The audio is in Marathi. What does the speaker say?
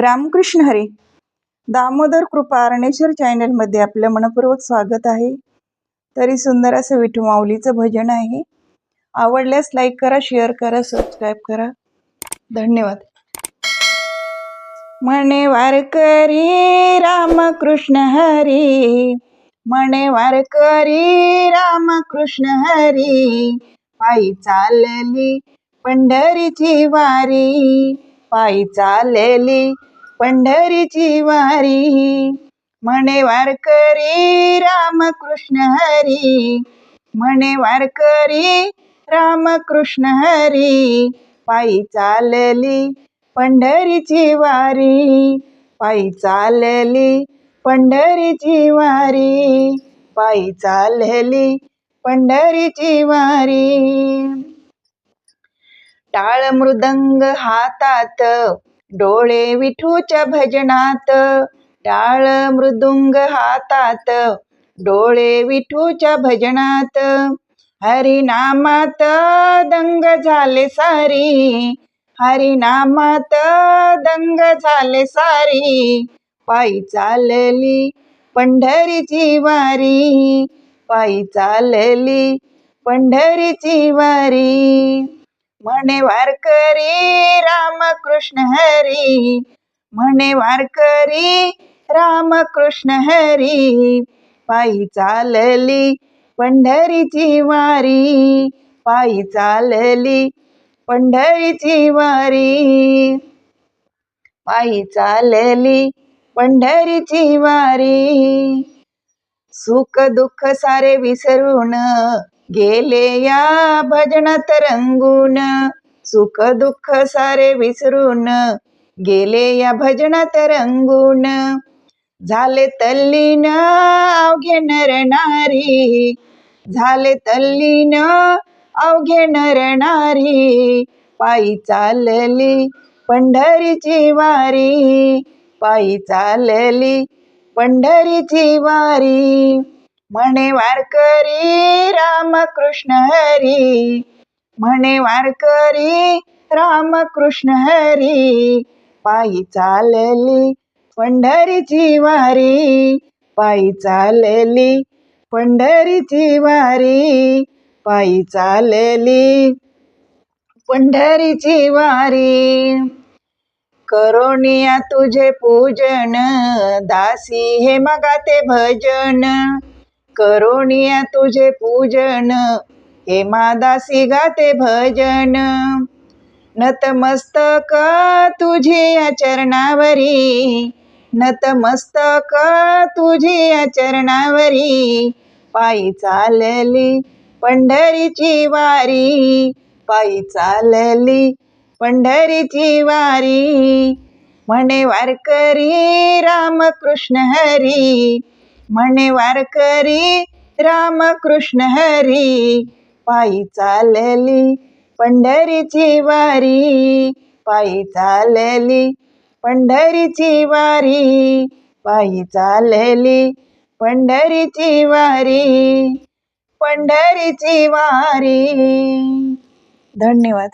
रामकृष्ण हरी. दामोदर कृपा अरणेश्वर चॅनलमध्ये आपलं मनपूर्वक स्वागत आहे. तरी सुंदर असं विठू माऊलीचं भजन आहे. आवडल्यास लाईक करा शेअर करा सबस्क्राईब करा. धन्यवाद. म्हणे वारकरी रामकृष्ण हरी. म्हणे वारकरी रामकृष्ण हरी. पायी चालली पंढरीची वारी. पायी चालली पंढरीची वारी. म्हणे वारकरी रामकृष्ण हरी. म्हणे वारकरी रामकृष्ण हरी. पायी चालली पंढरीची वारी. पायी चालली पंढरीची वारी. पायी चालली पंढरीची वारी. टाळ मृदंग हातात डोळे विठूच्या भजनात टाळ मृदुंग हातात डोळे विठूच्या भजनात. हरिनामात दंग झाले सारी हरिनामात दंग झाले सारी. पायी चालली पंढरीची वारी पायी चालली पंढरीची वारी. म्हणे वारकरी रामकृष्ण हरी. म्हणे वारकरी रामकृष्ण हरी. पायी चालली पंढरीची वारी. पायी चालली पंढरीची वारी. पायी चालली पंढरीची वारी. सुख दुःख सारे विसरून गेले या भजनात रंगून सुख दुःख सारे विसरून गेले या भजनात रंगून झाले तल्लीन अवघे नर नारी झाले तल्लीन अवघे नर नारी पायी चालली पंढरीची वारी पायी चालली पंढरीची वारी. म्हणे वारकरी रामकृष्ण हरी. म्हणे वारकरी रामकृष्ण हरी. पायी चालली पंढरीची वारी. पायी चालली पंढरीची वारी. पायी चालली पंढरीची वारी. करोनिया तुझे पूजन दासी हे मगाते भजन. करोणिया तुझे पूजन हे मादासी गाते भजन. नतमस्तक तुझे या चरणावरी नतमस्तक तुझे या चरणावरी पायी चालली पंढरीची वारी पायी चालली पंढरीची वारी. म्हणे वारकरी रामकृष्ण हरी म्हणे वारकरी रामकृष्ण हरी पायी चालली पंढरीची वारी पायी चालली पंढरीची वारी पायी चालली पंढरीची वारी पंढरीची वारी. धन्यवाद.